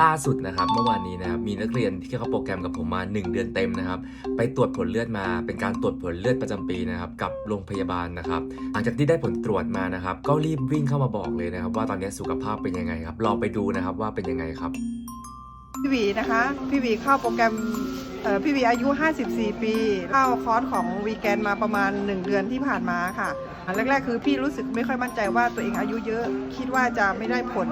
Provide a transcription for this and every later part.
ล่าสุดนะครับเมื่อวานนี้นะครับมีนักเรียนที่เข้าโปรแกรมกับผมมา 1 เดือนเต็มนะครับ ไปตรวจผลเลือดมาเป็นการตรวจผลเลือดประจำปีนะครับกับโรงพยาบาลนะครับหลังจากที่ได้ผลตรวจมานะครับ ก็รีบวิ่งเข้ามาบอกเลยนะครับ ว่าตอนนี้สุขภาพเป็นยังไงครับลองไปดูนะครับว่าเป็นยังไงครับ พี่วีนะคะ พี่วีเข้าโปรแกรมพี่วีอายุ 54 ปี เข้าคอร์สของวีแกนมาประมาณ 1 เดือนที่ผ่านมาค่ะแรกๆ คือพี่รู้สึกไม่ค่อยมั่นใจว่าตัวเองอายุเยอะ คิดว่าจะไม่ได้ผล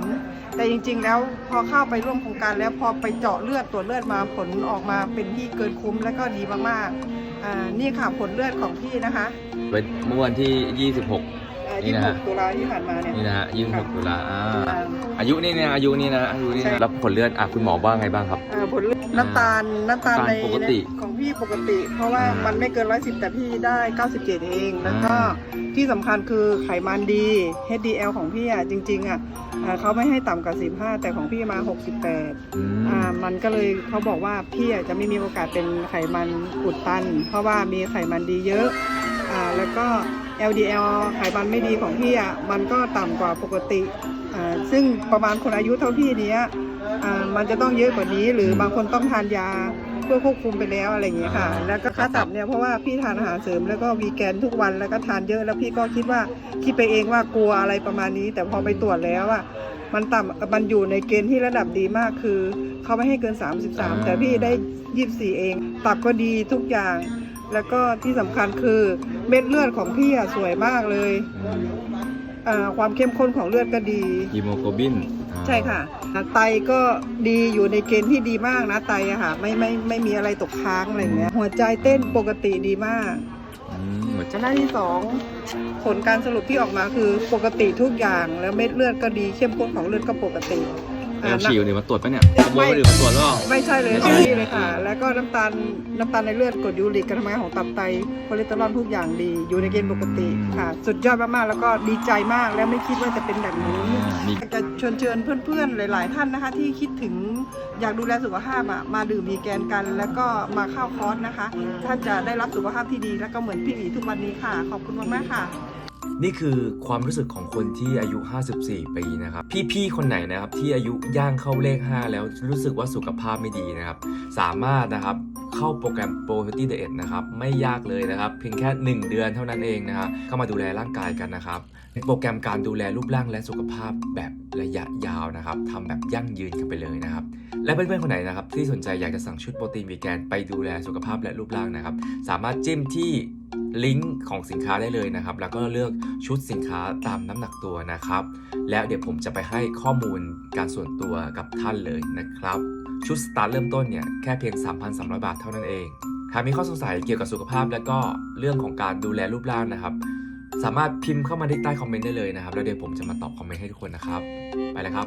แต่จริง ๆ แล้วพอเข้าไปร่วมโครงการแล้วพอไปเจาะเลือดตรวจเลือดมาผลออกมาเป็นที่เกินคุ้มและก็ดีมากๆอ่านี่ค่ะผลเลือดของพี่นะคะ เมื่อวันที่ 26 นี่นะฮะ26ตุลาที่ผ่านมาเนี่ยนี่นะฮะ26ตุลาอ่าอ่าอายุนี่นะอายุนี่นะอายุนี่ใช่นะแล้วผลเลือดอะคุณหมอว่าไงบ้างครับอ่าผลเลือดน้ำตาลน้ำตาลน้ำตาลในปกติของพี่ปกติ เพราะว่าอ่ามัมันไม่เกิน110แต่พี่ได้97เองแล้วก็อ่าที่สำคัญคือไขมันดี HDL ของพี่อะจริง ๆอะอ่าเขาไม่ให้ต่ำกว่า15แต่ของพี่มา68อืมอ่ามันก็เลยเขาบอกว่าพี่อะจะไม่มีโอกาสเป็นไขมันอุดตัน เพราะว่ามีไขมันดีเยอะอ่าแล้วก็ LDL ไขมันไม่ดีของพี่อะมันก็ต่ำกว่าปกติอ่าซึ่งประมาณคนอายุเท่าพี่เนี้ยอ่ามันจะต้องเยอะกว่านี้ หรือมบางคนต้องทานยาเพื่อควบคุมไปแล้วอะไรอย่างเงี้ยค่ะอ่าแล้วก็ค่าตับเนี่ยเพราะว่าพี่ทานอาหารเสริมแล้วก็วีแกนทุกวันแล้วก็ทานเยอะแล้วพี่ก็คิดว่าคิดไปเองว่ากลัวอะไรประมาณนี้ แต่พอไปตรวจแล้วอะมันต่ำมันอยู่ในเกณฑ์ที่ระดับดีมากคือ เขาไม่ให้เกิน 33 แต่พี่ได้ 24 เอง ตับก็ดีทุกอย่าง แล้วก็ที่สำคัญคือเม็ดเลือดของพี่อะสวยมากเลยอ่าความเข้มข้นของเลือดก็ดี ฮีโมโกลบินอ่าใช่ค่ะไตก็ดีอยู่ในเกณฑ์ที่ดีมากนะไตอะค่ะไม่ไม่ไม่มีอะไรตกค้างอะไรอย่างเงี้ยหัวใจเต้นปกติดีมากอืมเหมือนจะหน้าที่สองผลการสรุปที่ออกมาคือปกติทุกอย่างแล้วเม็ดเลือดก็ดีเข้มข้นของเลือดก็ปกติ แออ่าลชีวเนี่ยมาตรวจปะเนี่ยขโมยคนอื่นมาตรวจหรือเปล่าไม่ใช่เลยไม่ขใช่องพี่เลยค่ะ แล้วก็น้ำตาลน้ำตาลในเลือดกรดยูริกการทำงานของตับไตคอเลสเตอรอลทุกอย่างดี อยู่ในเกณฑ์ปกติค่ะ สุดยอดมากๆ แล้วก็ดีใจมากแล้วไม่คิดว่าจะเป็นแบบนี้อ่ามีอยากจะเชิญเชิญเพื่อนๆ หลาย ๆ ท่านนะคะ ที่คิดถึงอยากดูแลสุขภาพอะมาดื่มมีแกนกัน แล้วก็มาเข้าคอร์สนะคะ ท่านจะได้รับสุขภาพที่ดีแล้วก็เหมือนพี่หมีทุกวันนี้ค่ะ ขอบคุณมากๆค่ะ นี่คือความรู้สึกของคนที่อายุ 54 ปีนะครับ พี่ๆ คนไหนนะครับที่อายุย่างเข้าเลข 5 แล้วรู้สึกว่าสุขภาพไม่ดีนะครับ สามารถนะครับเข้าโปรแกรม Pro Healthy Diet นะครับ ไม่ยากเลยนะครับ เพียงแค่ 1 เดือนเท่านั้นเองนะครับเข้ามาดูแลร่างกายกันนะครับโปรแกรมการดูแลรูปร่างและสุขภาพแบบระยะยาวนะครับทำแบบยั่งยืนกันไปเลยนะครับ และเพื่อนๆคนไหนนะครับ ที่สนใจอยากจะสั่งชุดโปรตีนวีแกนไปดูแลสุขภาพและรูปร่างนะครับ สามารถจิ้มที่ ลิงก์ของสินค้าได้เลยนะครับ แล้วก็เลือกชุดสินค้าตามน้ำหนักตัวนะครับ แล้วเดี๋ยวผมจะไปให้ข้อมูลการส่วนตัวกับท่านเลยนะครับ ชุดสตาร์ทเริ่มต้นเนี่ยแค่เพียง 3,300 บาทเท่านั้นเอง หากมีข้อสงสัยเกี่ยวกับสุขภาพ และก็เรื่องของการดูแลรูปร่างนะครับ สามารถพิมพ์เข้ามาที่ใต้คอมเมนต์ได้เลยนะครับ แล้วเดี๋ยวผมจะมาตอบคอมเมนต์ให้ทุกคนนะครับ ไปเลยครับ